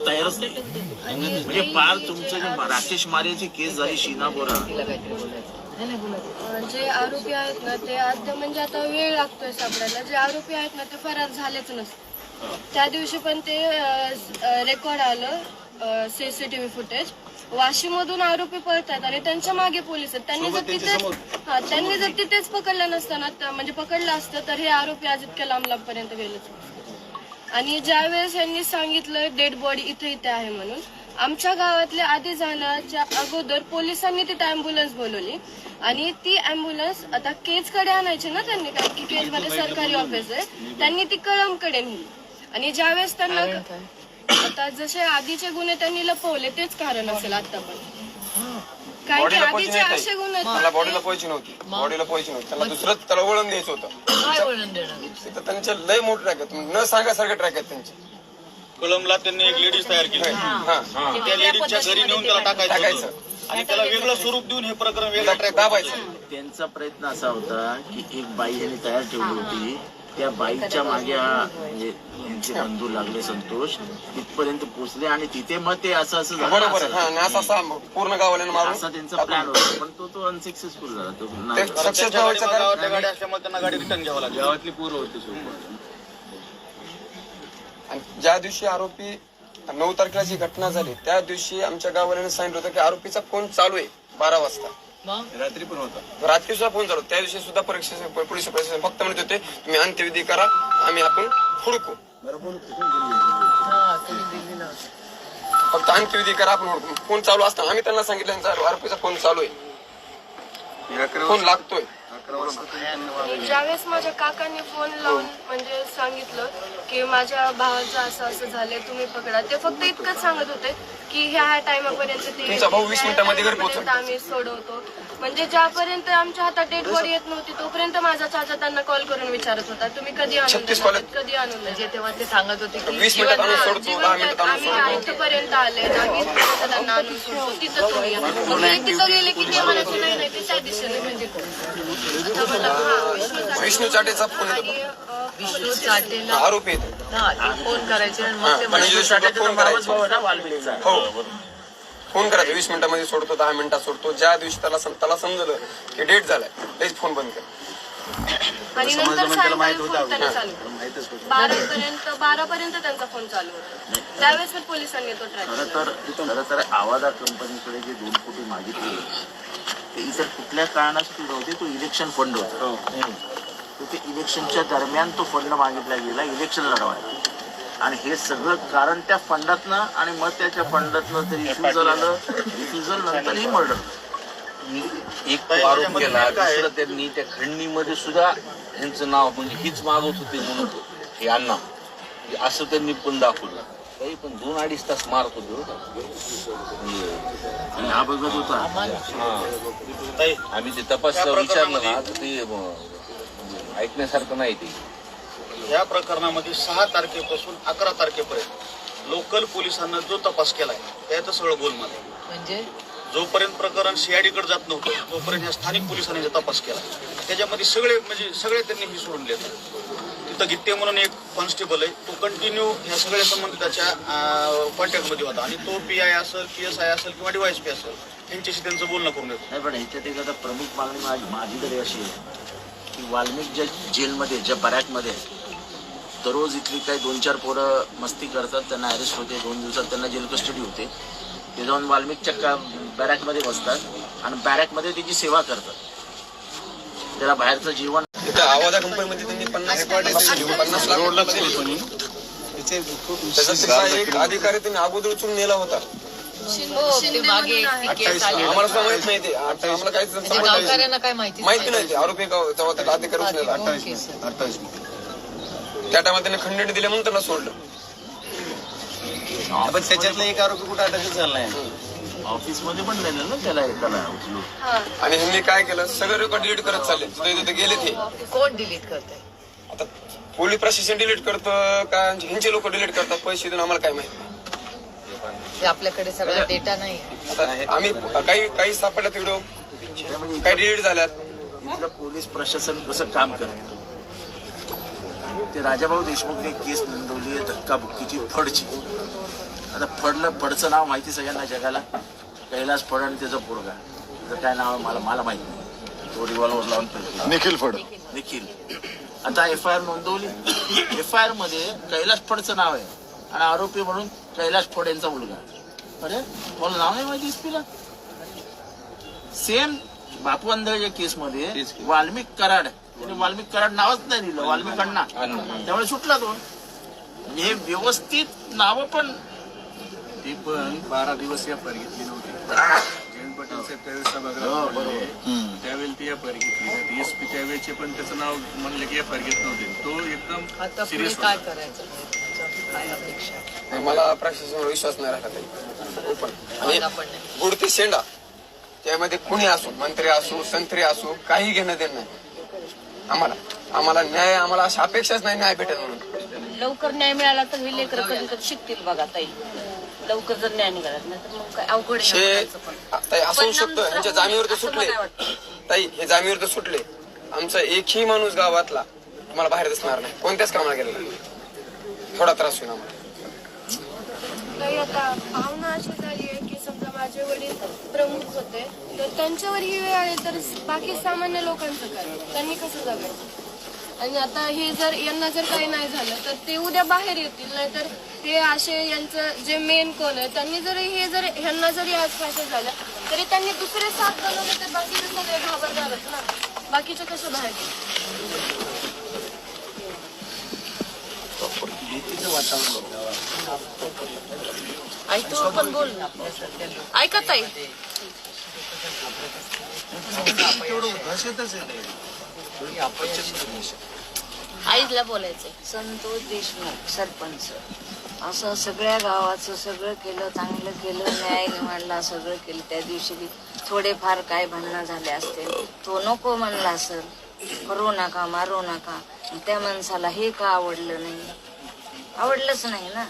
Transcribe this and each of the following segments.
तयारच नाही म्हणजे पार तुमचं जे राकेश मारेची केस झाली शीना बोरा. जे आरोपी आहेत ना ते आता म्हणजे आता वेळ लागतोय सापडायला. जे आरोपी आहेत ना ते फरार झालेच नसते त्या दिवशी पण ते रेकॉर्ड आलं सीसीटीव्ही फुटेज. वाशीमधून आरोपी पळतात आणि त्यांच्या मागे पोलीस आहेत. त्यांनी जर तिथेच हा त्यांनी जर तिथेच पकडलं नसतं ना तर- म्हणजे पकडलं असतं तर हे आरोपी आज इतक्या लांब लांबपर्यंत गेलेच. आणि ज्यावेळेस यांनी सांगितलं डेड बॉडी इथे इथे आहे म्हणून आमच्या गावातल्या आधी जाण्याच्या अगोदर पोलिसांनी तिथे अँब्युलन्स बोलवली. आणि ती अँब्युलन्स आता केजकडे आणायची ना त्यांनी कारण की केजमध्ये सरकारी ऑफिस आहे. त्यांनी ती कळमकडे नेली. आणि ज्यावेळेस त्यांना आता जसे आधीचे गुन्हे त्यांनी लपवले तेच कारण असेल आता पण कारण की आधीचे असे आहेत बॉडीला पोहायची नव्हती. बॉडीला पोहायची नव्हती. त्यांना दुसरं त्याला वळण द्यायचं होतं. काय वळण देणार? तिथं त्यांचे लय मोठे ट्रॅक आहेत. न सांगासारखे ट्रॅक आहेत त्यांचे. कळमला त्यांनी एक लेडीज तयार केली. हा त्या लेडीजच्या घरी नेऊन त्याला टाकायचं टाकायचं. होतं. आणि त्याला वेगळं स्वरूप देऊन हे प्रकरण वेगळं ट्रॅक दाबायचं. त्यांचा प्रयत्न असा होता की एक बाई यांनी तयार ठेवली होती. त्या बाईच्या मागे हा म्हणजे यांचे बंधू लागले संतोष. तिथपर्यंत पोहोचले आणि तिथे मग ते असं असं झालं. बरोबर आहे. असं- हा आणि असा असा पूर्ण गावाला मारून असा त्यांचा प्लॅन होता. पण तो तो अनसक्सेसफुल झाला. तो नाही ते झाला. सक्सेस त्यांच्या व्हायचं गाडी- कारण गावातल्या गाड्या असल्यामुळे त्यांना गाडी रिटर्न घ्यावं लागली. गावातली पूर्व होती आणि ज्या दिवशी आरोपी नऊ तारखेला जी घटना झाली त्या दिवशी आमच्या गावाल्याने सांगितलं होतं की आरोपीचा फोन चालू आहे बारा वाजता. रात्री पण होता. रात्री सुद्धा फोन चालू. त्या दिवशी सुद्धा परीक्षा पोलीस प्रशासन फक्त म्हणत होते तुम्ही अंत्यविधी करा आम्ही आपण हुडकू. हा. फक्त अंत्यविधी करा आपण हुडकू. फोन चालू असताना आम्ही त्यांना सांगितलं आरोपीचा फोन चालू आहे. फोन लागतोय. ज्यावेळेस माझ्या काकांनी फोन लावून म्हणजे सांगितलं की माझ्या भावाचं असं असं झालंय तुम्ही पकडा ते फक्त इतकंच सांगत होते की ह्या ह्या टायमापर्यंत ते तुमचा भाऊ येतील, 20 ह्या मिनिटामध्ये घरी टायमापर्यंत पोहोचेल. आम्ही सोडवतो म्हणजे ज्यापर्यंत आमच्या हातात डेड बॉडी येत नव्हती तोपर्यंत माझा चाचा त्यांना कॉल करून विचारत होता तुम्ही कधी आणून 36 देणार? कॉल- कधी आणून देणार? म्हणजे तेव्हा ते सांगत होते की वीस मिनिटात आणून सोडतो जिवंत दहा मिनिटात आणून आम्ही सोडतो इथपर्यंत आले पर्यंत त्यांना आणून सोडतो तिथं तुम्ही या. मग तिथं गेले की ते म्हणायचे नाही नाही ते त्या दिशेने म्हणजे विष्णू चाटे- विष्णू चाटेचा फोन येतो विष्णू चाटेला आरोपी आहेत हा ते फोन करायचे आणि मग ते म्हणजे म्हणायचे, फोन करायचा. हो. फोन करायचा वीस मिनिटामध्ये सोडतो दहा मिनिटात सोडतो. ज्या दिवशी त्याला सम- त्याला समजलं की डेट झालाय लगेच फोन बंद कर. आणि नंतर सायंकाळी फोन त्यांना चालू बारा पर्यंत बारा पर्यंत त्यांचा फोन चालू होता. त्यावेळेस पण पोलिसांनी तो ट्रॅक खरं तर खरं तर आवाजा कंपनीकडे जे दोन कोटी मागितले ते इतर कुठल्या कारणासाठी नव्हते तो इलेक्शन फंड होता. तर ते इलेक्शनच्या दरम्यान तो फंड मागितला गेला इलेक्शन लढवायला. आणि हे सगळं कारण त्या फंडातनं आणि मग त्याच्या फंडातनं ते रिफ्युजल आलं रिफ्युजल नंतर ही मर्डर एक तो आरोप केला. दुसरं त्यांनी त्या खंडणीमध्ये सुद्धा यांचं नाव म्हणजे हीच मागवत होते म्हणून हे अण्णा. असं त्यांनी पण दाखवलं. काही पण दोन अडीच तास मारत होते हो. हा बघत होता. ताई, आम्ही ते तपास त्या विचारलं ते ऐकण्यासारखं नाही ते. या प्रकरणामध्ये सहा तारखेपासून अकरा तारखेपर्यंत लोकल पोलिसांना जो तपास केलाय त्याचं सगळं गोलमाल. म्हणजे? जोपर्यंत प्रकरण सीआयडीकडे जात नव्हतं तोपर्यंत ह्या स्थानिक पोलिसांनी तपास केला त्याच्यामध्ये सगळे म्हणजे सगळे त्यांनी ही सोडून दिले. तिथं गित्ते म्हणून एक कॉन्स्टेबल आहे तो कंटिन्यू ह्या सगळ्या संबंधिताच्या कॉन्टॅक्टमध्ये होता. आणि तो पी आय असेल पी एस आय असेल किंवा डीवायस पी असेल त्यांच्याशी त्यांचं बोलणं करून येतो नाही पण ह्याच्यात एक आता प्रमुख मागणी माझी माझी तरी अशी आहे की वाल्मिक ज्या जेलमध्ये ज्या बऱ्याकमध्ये दररोज इथली काही दोन चार पोरं मस्ती करतात त्यांना अरेस्ट होते दोन दिवसात त्यांना जेल कस्टडी होते. ते जाऊन वाल्मिकच्या का बॅरॅकमध्ये बसतात आणि बॅरॅकमध्ये त्याची सेवा करतात. त्याला बाहेरचं जीवन आवाजा कंपनीमध्ये त्यांनी पन्नास एक अधिकारी त्यांनी अगोदर उचलून नेला होता. आम्हाला माहीत नाही ते. आम्हाला काहीच म्हणजे माहिती? माहिती नाही ते. आरोपी तेव्हा त्याला अधिकारी उचलला त्या टायमात त्यांनी खंडणी दिले म्हणून त्यांना सोडलं. पण त्याच्यातला एक आरोपी कुठे अटक झाला नाही. ऑफिसमध्ये पण नेलं ना त्याला एकाला उचलून. हा. आणि ह्यांनी काय केलं? सगळं रेकॉर्ड डिलीट करत चालले. तिथे तिथे गेले ते. कोण डिलीट करते आता पोलीस प्रशासन डिलीट करतं का? ह्यांचे लोक डिलीट करतात? पैसे देऊन आम्हाला काय माहिती ते आपल्याकडे सगळा डेटा नाही आता आम्ही काही काही सापडल्यात व्हिडिओ काही डिलीट झाल्यात. इथलं पोलीस प्रशासन कसं काम करतं? ते राजाभाऊ देशमुखने केस नोंदवली आहे धक्काबुक्कीची फडची. आता फडलं फडचं नाव माहिती सगळ्यांना जगाला. कैलास फड आणि त्याचं पोरगा. त्याचं काय नाव आहे मला मला माहीत नाही. तो रिव्हॉल्वर लावून फिरतो. निखिल फड. निखिल. आता एफ आय आर नोंदवली. एफ आय आरमध्ये कैलास फडचं नाव आहे. आणि आरोपी म्हणून कैलास फड यांचा मुलगा. अरे मला नाव नाही माहिती एसपीला सेम बापू आंधळच्या केस मध्ये वाल्मिक कराड. त्याने वाल्मिक कराड नावच नाही दिलं वाल्मिक अण्णा. त्यामुळे सुटला तो. हे व्यवस्थित नाव पण ती पण बारा दिवस या पर घेतली नव्हती. जयंत पाटील साहेब त्यावेळेस हो, सभागृहात बरोबर. बोलले. त्यावेळी ती एफ आर घेतली एस पी त्यावेळेचे पण त्याचं नाव म्हणलं की एफ आर घेत नव्हते. तो एकदम सिरियस काय करायचं? मला प्रशासनावर विश्वास नाही राहिला पण. नाही. गुडती शेंडा त्यामध्ये कुणी असो मंत्री असो संत्री असो काही घेणं देणं नाही. आम्हाला आम्हाला न्याय आम्हाला अशी अपेक्षाच नाही न्याय भेटेल म्हणून. लवकर न्याय मिळाला तर हे लेकर शिकतील बघा ताई. लवकर जर न्याय निघाला नाही तर मग काय अवघड आहे हे पण. ताई असं होऊ शकतं. दुसरा जामीवर तर असं सुटले मला वाटतं. ताई हे जामीवर तर सुटले. आमचा एकही माणूस गावातला तुम्हाला बाहेर दिसणार नाही. कोणत्याच कामाला गेलेला नाही. थोडा त्रास होईल आम्हाला. काही आता भावना अशी झाली आहे की समजा माझे वडील प्रमुख होते तर त्यांच्यावर ही वेळ आली तर बाकी सामान्य लोकांचं काय? त्यांनी कसं जगायचं? आणि आता हे जर यांना जर काही नाही झालं तर ते उद्या बाहेर येतील. नाहीतर हे असे यांचं जे मेन कोण आहे त्यांनी जर हे जर ह्यांना जरी आज काय झालं तरी त्यांनी दुसरे साथ बनवले तर बाकीचे सगळे घाबरणारच ना. बाकीचे कसं बाहेर येतील? आई तू पण बोल ना. ऐका ताई. आईला बोलायचंय. संतोष देशमुख सरपंच. असं सगळ्या गावाचं सगळं केलं चांगलं केलं न्याय मांडला सगळं केलं. त्या दिवशी बी थोडेफार काय भांडणं झाले असते तो नको म्हणला सर करू नका मारू नका. त्या माणसाला हे का आवडलं नाही? आवडलंच नाही ना.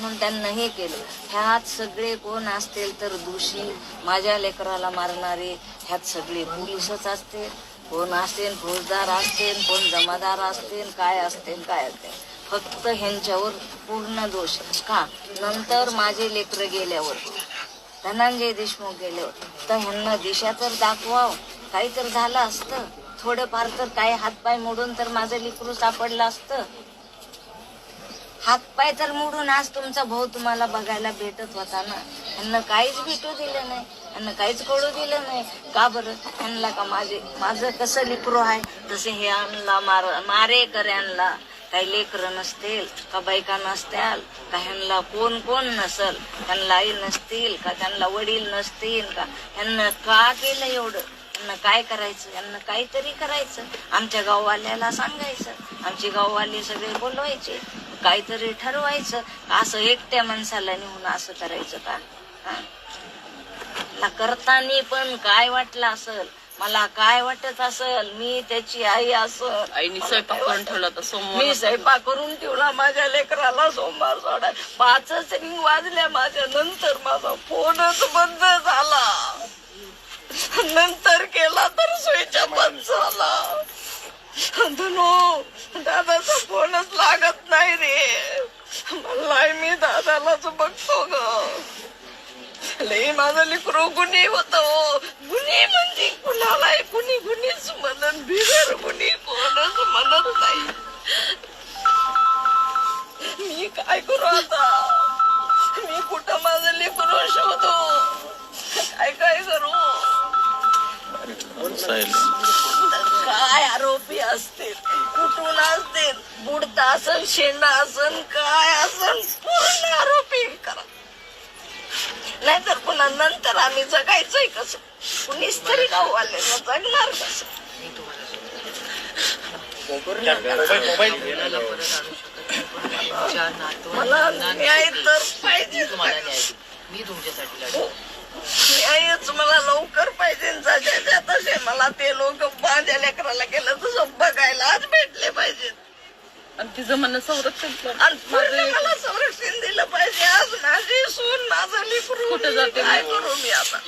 म्हणून त्यांना हे केलं. ह्यात सगळे कोण असतील तर दोषी? माझ्या लेकराला मारणारे ह्यात सगळे पोलीसच असतील. कोण असतील फौजदार असतील कोण जमादार असतील काय असतील काय असतील. फक्त ह्यांच्यावर पूर्ण दोष. का? नंतर माझे लेकर गेल्यावर धनंजय देशमुख गेल्यावर. तर ह्यांना दिशा तर दाखवाव. काही तर झालं असतं. थोडंफार तर काय हातपाय मोडून तर माझं लिकरू सापडलं असतं. हातपाय तर मोडून आज तुमचा भाऊ तुम्हाला बघायला भेटत होता ना. ह्यांना काहीच भेटू दिलं नाही. यांना काहीच कळू दिलं नाही. का बरं? यांना का माझे माझं कसं लिपरू आहे? तसे हे आणला मार मारे कर आणला काही लेकरं नसतील का बायका नसत्याल का ह्यांना कोण कोण नसल? त्यांना आई नसतील का त्यांना वडील नसतील का ह्यांना का केलं एवढं? यांना काय करायचं? यांना काहीतरी करायचं. आमच्या गाववाल्याला सांगायचं. आमचे गाववाले सगळे बोलवायचे. काहीतरी ठरवायचं. असं एकट्या माणसाला नेऊन असं करायचं का? मला करताना पण काय वाटलं असल? मला काय वाटत असल? मी त्याची आई असल. आईने स्वयंपाक करून ठेवला तर सोमवार मी स्वयंपाक करून ठेवला माझ्या लेकराला सोमवार सोडा पाचच रिंग वाजल्या माझ्या नंतर माझा फोनच बंद झाला. नंतर केला तर स्विच बंद झाला. धनो दादाचा फोनच लागत नाही रे. मला मी दादालाच बघतो ग. लई माझं लेकरू गुन्हे होत. गुन्हे म्हणजे कुणाला कुणी गुन्हेच म्हणत बिगर गुन्हे कोणच म्हणत नाही. मी काय करू आता? मी कुठं माझं लेकरू शोधू? काय काय करू? काय आरोपी असतील? कुठून असतील? बुडता असन शेंडा असन काय असन? पूर्ण आरोपी करा. नाहीतर पुन्हा नंतर आम्ही जगायचंय कसं? कुणीच तरी गाववाले जगणार कसं? मला न्याय तर पाहिजे. तुम्हाला न्याय मी तुमच्यासाठी न्यायच मला लवकर पाहिजे. जगायच्या तसे मला ते लोक माझ्या लेकराला केलं तसं बघायला आज भेटले पाहिजेत. आणि तिचं म्हणणं संरक्षण कर. आणि पूर्ण मला संरक्षण दिलं पाहिजे. आज माझी सून माझं लेकरू कुठं जाते? काय करू मी आता?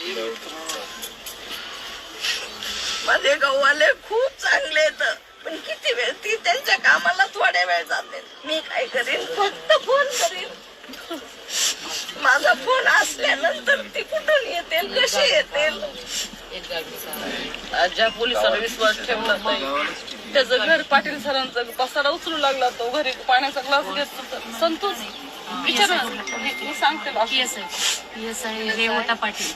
माझे गाववाले खूप चांगले आहेत. पण किती वेळ ती त्यांच्या कामाला थोड्या वेळ जाते. मी काय करीन? फक्त फोन करीन. माझा फोन असल्यानंतर ती कुठून येतील कशी येतील ज्या पोलिसांना विश्वास ठेवला नाही त्याचं घर पाटील सरांचा पसारा उचलू लागला तो. घरी पाण्याचा ग्लास घेत. संतोष विचार. मी सांगते बा. P S I P S I Revata Patil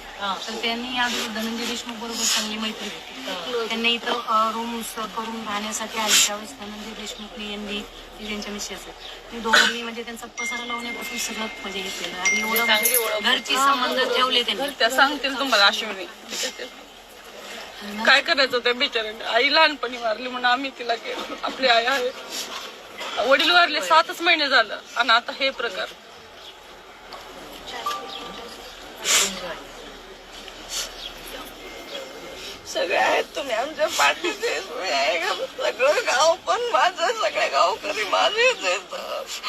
तर त्यांनी आज धनंजय देशमुख बरोबर चांगली मैत्री होती त्यांनी इथं रूम करून राहण्यासाठी आले. त्यावेळेस धनंजय देशमुखने यांनी ते त्यांच्या मिसेस ते दोघांनी म्हणजे त्यांचा पसारा लावण्यापासून सगळं म्हणजे हे केलं. आणि एवढं चांगली ओळख. घरची संबंध ठेवले त्यांनी. त्या सांगतील तुम्हाला अश्विनी काय करायचं त्या बिचाऱ्याने? आई लहानपणी वारली म्हणून आम्ही तिला केलं. आपली आई आहे. वडील वारले सातच महिने झालं. आणि आता हे प्रकार. सगळे आहेत तुम्ही. आमच्या पाठीचे आहे. का? सगळं गाव पण माझं सगळे गावकरी माझेच आहेत.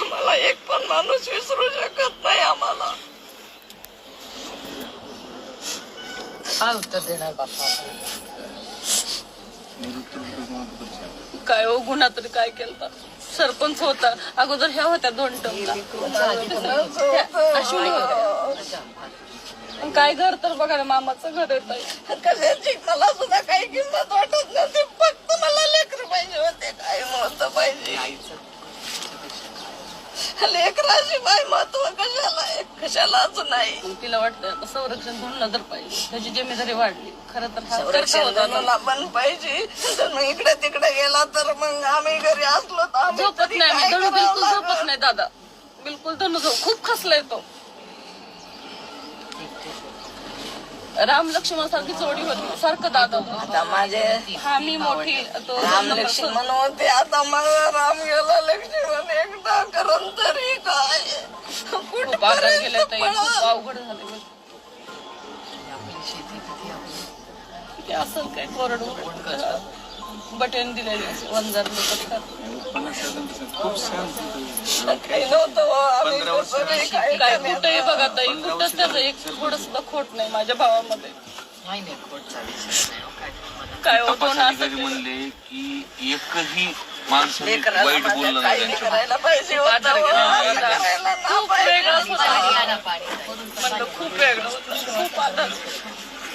मला एक पण माणूस विसरू शकत नाही आम्हाला. काय उत्तर देणार बाप्पा काय हो गुन्हा तरी काय केलं सरपंच होता. अगोदर ह्या होत्या दोन अश्विनी होत्या. काय घर तर बघा ना मामाचं घर येत कशाची? सुद्धा काही किंमत वाटत नव्हती फक्त मला लेकर पाहिजे होते काय महत्त्व पाहिजे लेकराशिवाय महत्त्व कशाला आहे कशालाच नाही? तिला वाटतं संरक्षण दोन नजर पाहिजे त्याची जिम्मेदारी वाढली. खरं तर संरक्षण पण पाहिजे. तर मग इकडे तिकडे गेला तर मग आम्ही घरी असलो तर झोपत नाही बिलकुल झोपत नाही दादा. बिलकुल झोप खूप खसलाय तो. राम लक्ष्मण सारखी जोडी होती. सारखं दादा आता माझे हा मी मोठी. तो राम लक्ष्मण होते. आता मला राम गेला लक्ष्मण एकदा करून तरी काय? खूप आघात गेले ताई. खूप अवघड झाले ते. असं काय कोरडून बटन दिलेले वंजार लोक काही नव्हतं हो, आम्ही कसं नाही, काय कुठेही बघा ताई कुठंच त्याचं एक थोडं सुद्धा खोट नाही माझ्या भावामध्ये. नाही नाही कोर्टचा विषय नाही हो, काय तुम्हाला काय हो, दोन असं अधिकारी म्हणले की एकही लेकराला वाईट माझ्या बोललं काही नाही. करायला पाहिजे होतं, हो. करायला खूप होतं. म्हणलं खूप वेगळं होतं. खूप आदर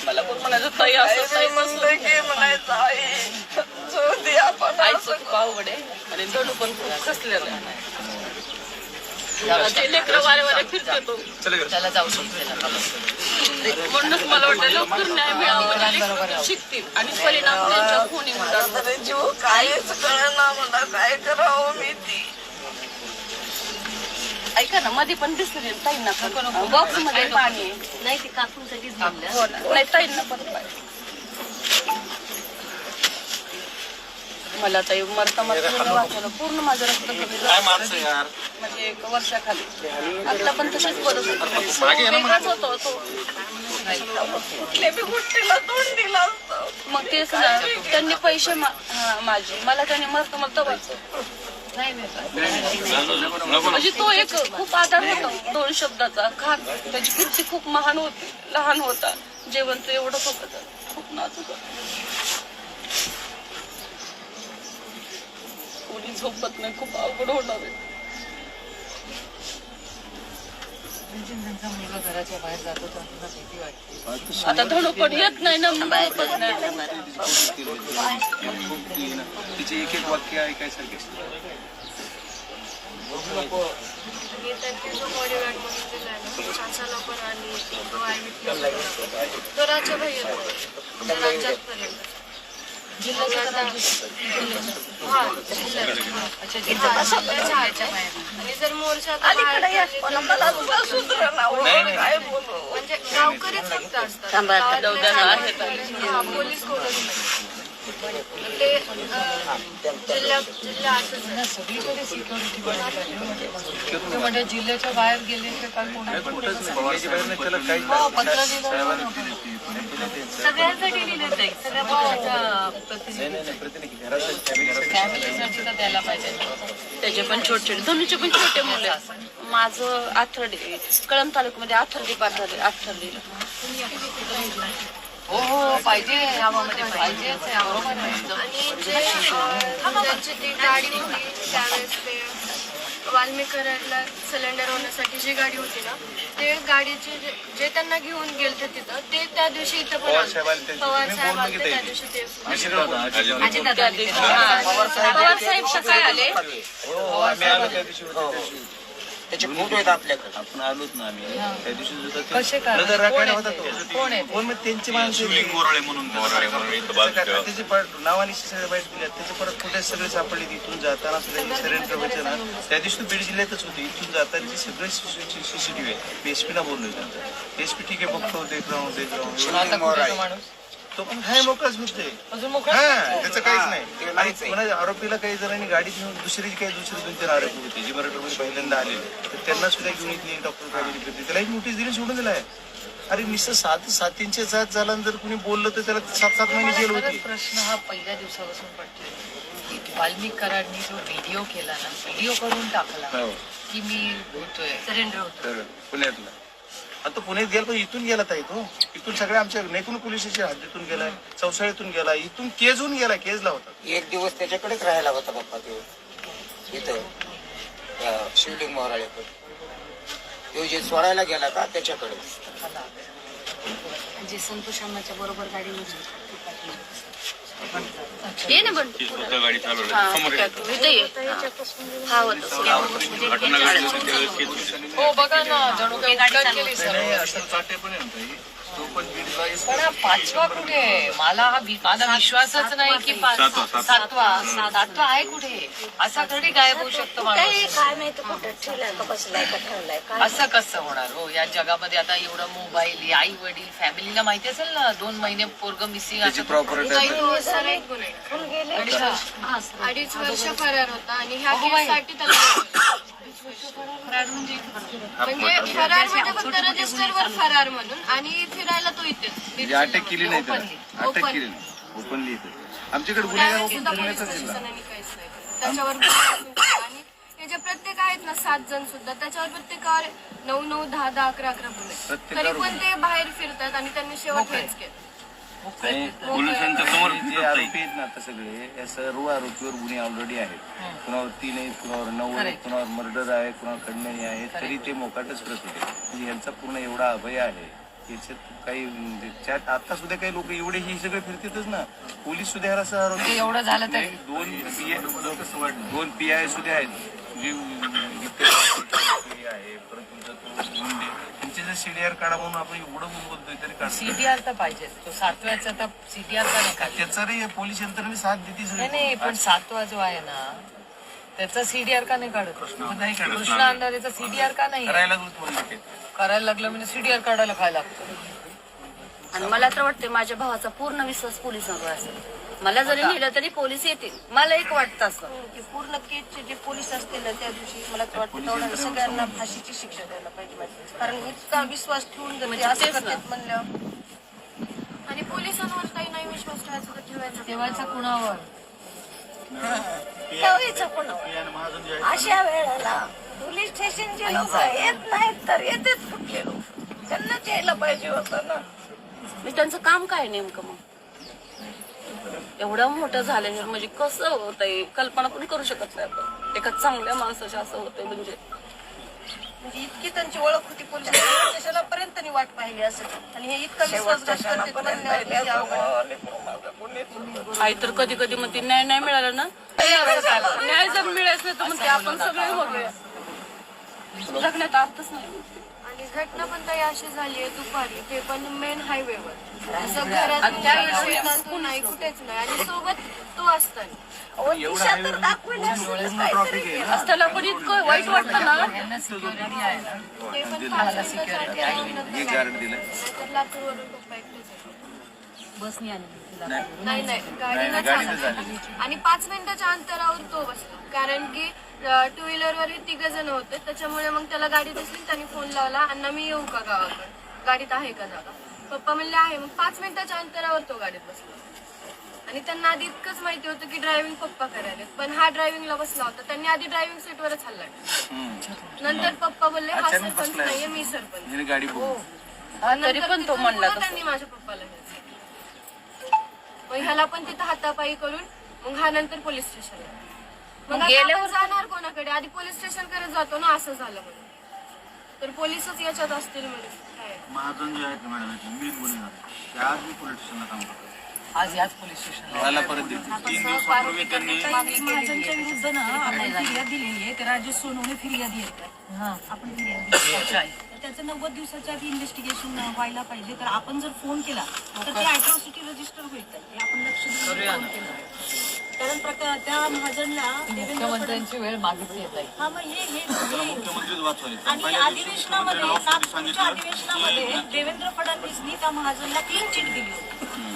मला पण म्हणायचं ताई असं ताई म्हणलं की म्हणायचं आई जाऊ दे आपण आईचं खूप अवघड आहे. आणि जणू पण खूप खसलेलं आहे. ते लेकरं वारे वारे फिरते तो. त्याला जाऊ शकते म्हणूनच मला वाटतं लवकर न्याय मिळावा म्हणजे शिकतील. आणि परिणाम त्यांच्या कोणी होणार जीव काहीच कळना मला. काय करावं मी ती? ऐका ना मध्ये पण दिसले ताईंना बॉक्समध्ये पाणी. आहे. नाही ते काकूंसाठीच म्हणलं हो ना. नाही ताईंना पण मला ताई मरता मरता वाचवलं पूर्ण माझं रक्त कमी झालं. म्हणजे एक वर्षाखाली. आता पण तशीच परत वेगळाच होतो तो. मग तेच ना त्यांनी पैसे मा- माझे. मला त्यांनी मरता मरता वाचवलं म्हणजे तो एक खूप आधार होता दोन शब्दाचा. खान त्याची कृती खूप महान होती लहान होता. जेवण तर एवढं होतं खूप नाचत कोणी झोपत नाही खूप अवघड होणार आहे. आता धडू पण येत नाही ना तिचे एक एक वाक्य ऐकायसारखे हे त्यांनी जो बॉडीगार्ड म्हणून दिलाय ना चाचाला पण आणि तो आय विटनेस तो राज्य भाई राज्यात पर्यंत. हा जिल्ह्यात. हा, जिल्ह्याच्या आहे. आणि जर मोर्चा हो. म्हणजे गावकरीच फक्त असतात. ना, हा, पोलीस नाही ते अं, जिल्हा जिल्हा असंच आहे. सगळीकडे सिक्युरिटी ते म्हणजे जिल्ह्याच्या बाहेर गेले तर काय कोणाला हो, पत्र. सगळ्यांसाठी लिहिलं जाईल सगळ्या पक्षाच्या प्रतिनिधी फॅमिलीसाठी तर द्यायला पाहिजे. त्याचे पण छोटे छोटे धनुचे पण छोटे मुले माझं आथर्डी कळंब तालुक्यामध्ये आथर्डी पाथर्डी आथर्डी हो हो पाहिजे गावामध्ये पाहिजेच आहे, बरोबर आहे. आणि जे अं, ती गाडी होती त्यावेळेस ते वाल्मिक कराडला सिलेंडर होण्यासाठी जी गाडी होती ना ते गाडीचे जे- जे त्यांना घेऊन गेलते तिथं ते त्या दिवशी इथं पण आले. पवार साहेब आले त्या दिवशी ते पवार साहेब सकाळी आले त्याचे फोटो आहेत आपल्याकडे. आपण आलोच ना आम्ही. त्या दिवशी कसे काय? ब्रदर कोण राखायला आहे होता ते? कोण आहे ते? कोण मग त्यांची माणसं. मोराळे म्हणून त्याचे परत नावाने सगळे बाईट दिल्या त्याचे परत कुठे सगळे सापडले इथून जाताना सुद्धा सरेंडर व्हायचं ना त्या दिवशी तो बीड जिल्ह्यातच होते. इथून जाताना सगळे सीसीटीव्ही आहे. पीएसपी ला बोललोय त्यांचा. पीएसपी ठीक आहे बघतो देख राहून देख राहून आता कुठे आहे तो माणूस? तो पण हाय मोकळाच होते अजून मोकळा? हा त्याचं काहीच नाही. आणि कोणा आरोपीला काही जणांनी गाडी घेऊन दुसरी काही दुसरे दोन तीन आरोपी होते जी मराठवाड्यामध्ये पहिल्यांदा आलेले तर त्यांना सुद्धा घेऊन इथली डॉक्टर फॅमिली त्याला एक नोटीस दिली सोडून दिलाय अरे नुसतं सात सातींचे सात झाला आणि जर कुणी बोललं तर त्याला सात सात महिने जेल होती. प्रश्न हा पहिल्या दिवसापासून पडतोय. वाल्मिक कराडनी जो व्हिडिओ केला ना व्हिडिओ करून टाकला हो. की मी होतोय. सरेंडर होत पुण्यातला. आता तो पुण्यात गेला पण इथून गेला ताई तो. इथून सगळ्या आमच्या नेकून पोलिसाच्या हद्दीतून गेलाय चौसाळीतून गेला इथून केजहून गेला केजला होता एक दिवस त्याच्याकडेच राहायला होता पप्पा तो. इथं शिवलिंग मोराळेकडे तो जे सोडायला गेला का त्याच्याकडे. जे संतोष अण्णाच्या बरोबर गाडी ये ना पण गाडी हा होता. हो बघा ना जणू काही उलट केली पण हा पाचवा कुठे? मला हा वि- माझा विश्वासच नाही की पाच- सातवा सातवा. आहे कुठे? असा कधी गायब होऊ शकतो माणूस? काय माहिती कुठं ठेवलाय का बसलाय का ठेवलाय? काय असं कसं होणार हो? या जगामध्ये आता एवढं मोबाईल आई वडील फॅमिलीला माहिती असेल ना? दोन महिने पोरग मिसिंग एक गुन्हे अडीच वर्ष फरार होता आणि ह्या केससाठी त्याला म्हणजे फरार म्हणजे फक्त रजिस्टरवर फरार म्हणून आणि फिरायला तो म्हणजे अटक केली नाही त्याला. अटक. केली नाही. ओपनली इथे. आमच्याकडे गुन्हेगार ओपन पोलीस करण्याचा जिल्हा. त्याच्यावर. आणि हे जे प्रत्येक आहेत ना सात जण सुद्धा त्याच्यावर प्रत्येकावर नऊ नऊ दहा दहा अकरा अकरा गुन्हे. तरी पण ते बाहेर फिरतात आणि त्यांनी शेवट हेच केलं. पोलिसांच्या समोर जे आरोपी आहेत ना आता सगळे या सर्व आरोपीवर गुन्हे ऑलरेडी आहेत कुणावर तीन आहेत कुणावर नऊ आहेत कुणावर मर्डर आहे कुणावर खंडणी आहे तरी ते मोकाटच होते म्हणजे यांचा पूर्ण एवढा अभय आहे याच्यात काही म्हणजे त्यात आता सुद्धा काही लोक एवढे हे सगळे फिरतातच ना पोलीस सुद्धा ह्याला असं ते एवढं झालं तरी दोन पी दोन पी आय सुद्धा आहेत जी हे आहे परत तुमचा तो मुंडे त्यांचे जर सीडीआर काढा म्हणून आपण एवढं बोलतोय तरी काढतो सीडीआर तर पाहिजे. तो सातव्याचा तर सीडीआर का नाही काढला त्याचा रे पोलीस यंत्रणेने साथ देते नाही नाही पण सातवा जो आहे ना त्याचा सीडीआर का नाही काढत? नाही काढत. कृष्णा अंधारेचा सीडीआर का नाही? करायला तुम्हाला. करायला लागलं म्हणजे सीडीआर काढायला काय लागतं. आणि मला तर वाटते माझ्या भावाचा पूर्ण विश्वास पोलिसांवर असेल. मला जरी नेलं तरी पोलीस येतील. मला एक वाटतं असं. की पूर्ण केसचे जे पोलीस असतील ना त्या दिवशी मला तर वाटतं तेवढ्या सगळ्यांना फाशीची शिक्षा द्यायला पाहिजे कारण इतका विश्वास ठेवून जर ते असं करतात आणि पोलिसांवर काही नाही विश्वास ठेवायचा तर ठेवायचा. कुणावर? ठेवायचं कोणावर? अशा वेळेला पोलीस स्टेशनचे लोक येत नाहीत तर येतेच कुठले लोक? त्यांनाच यायला पाहिजे होतं ना. म्हणजे त्यांचं काम काय नेमकं मग? एवढं मोठं झाल्यावर म्हणजे कसं होतंय? कल्पना पण करू शकत नाही आपण. एका चांगल्या माणसाच्या असं होतंय म्हणजे. म्हणजे इतकी त्यांची ओळख होती पोलीस वाट पाहिली असेल आणि हे इतका अवघड. आई तर कधी कधी म्हणते न्याय नाही मिळाला ना? न्याय जर मिळायचं नाही तर म्हणते आपण सगळे होतोय जगण्यात अर्थच नाही. आणि घटना पण काही अशी झाली आहे दुपारी. ते पण मेन हायवेवर असं घरात नाही कुठेच नाही. आणि सोबत तो असताना. असताना पण इतकं वाईट वाटतं ना. ते पण पाच मिनिटाच्या आत येऊन हे नंतर गार्ड दिलं नाहीतर लातूरवरून पप्पा एकटेच येतात. बसनी आली नाही नाही. गाडीनं चालत आणि पाच मिनिटाच्या अंतरावर तो बसला कारण की टू व्हीलर वर तिघ जण होते. त्याच्यामुळे मग त्याला गाडी दिसली त्यांनी फोन लावला अण्णा मी येऊ का गावाकडे? गाडीत आहे का जागा? पप्पा म्हणले आहे. मग पाच मिनिटाच्या अंतरावर तो गाडीत बसला. आणि त्यांना आधी इतकंच माहिती होतं की ड्रायव्हिंग पप्पा करायला पण हा ड्रायव्हिंगला बसला होता. त्यांनी आधी ड्रायव्हिंग सीटवरच हल्ला. नंतर पप्पा बोलले हा सरपंच. नाहीये मी सरपंच. हा, तरी पण तो म्हणला त्यांनी माझ्या पप्पाला मग ह्याला पण तिथं हातापायी करून मग हा नंतर पोलीस स्टेशनला मग गेले जाणार कोणाकडे? आधी पोलीस स्टेशनकडे जातो ना असं झालं म्हणून. तर पोलीसच याच्यात असतील म्हणजे काय? महाजन जे आहेत ना मॅडम मेन गुन्हेगार ते आज मी पोलीस स्टेशनला काम करतो आज याच पोलीस स्टेशनला. मला परत देतील तीन दिवसापूर्वी त्यांनी महाजनच्या विरुद्ध ना आपण फिर्याद दिलेली आहे. ते राजेश सोनवणे फिर्यादी आहेत. आपण फिर्याद दिली आहे. तर त्याचं नव्वद दिवसाच्या आधी इन्व्हेस्टिगेशन व्हायला पाहिजे. तर आपण जर फोन केला तर ते अॅट्रॉसिटी रजिस्टर होईल का? हे आपण लक्ष देऊन फोन केला. कारण प्रका त्या महाजनला देवेंद्र फडणवीस मुख्यमंत्र्यांची वेळ मागितली येत आहे. हा मग हे हे हे- मुख्यमंत्रीच आणि अधिवेशनामध्ये नागपूरच्या अधिवेशनामध्ये देवेंद्र फडणवीसनी त्या महाजनला क्लीन चिट दिली. होती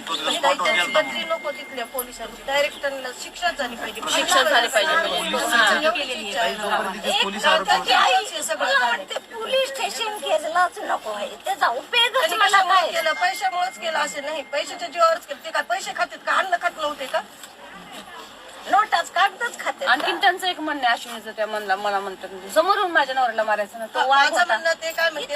की तो तिथं spot वर गेलता. म्हणून. नको तिथल्या पोलिसांची डायरेक्ट त्यांना शिक्षा झाली पाहिजे. शिक्षा झाली पाहिजे. पोलीस स्टेशन केलंच नको आहे. त्याचा काय केलं पैशामुळेच केलं असे नाही. पैशाच्या जीवावरच केलं. ते काय पैसे खातात का? अन्न खात नव्हते का? नोटाच कागदच खाते आणखीन त्यांचं एक म्हणणं आहे अश्विनीचं त्या म्हणला मला म्हणतात म्हणजे समोरून माझ्या नवऱ्याला मारायचं ना. तो माझं म्हणणं ते काय म्हणते.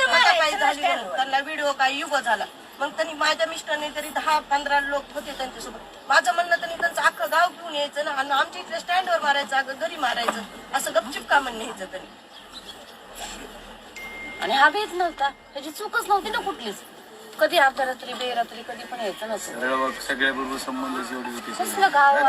त्यांना व्हिडिओ काय युग झाला. मग त्यांनी माझ्या मिस्टरने तरी दहा पंधरा लोक होते त्यांच्यासोबत. माझं म्हणणं त्यांनी त्यांचं अख्खं गाव घेऊन यायचं ना आणि आमच्या इथल्या स्टँडवर मारायचं अगं घरी मारायचं. असं गपचिप का म्हणणं ह्याचं त्यांनी आणि हा भेद नव्हता. त्याची चूकच नव्हती ना कुठलीच. कधी अर्धरात्री बेरात्री कधी पण यायचं नसेल. सगळ्या बरोबर संबंध होती कसलं गाव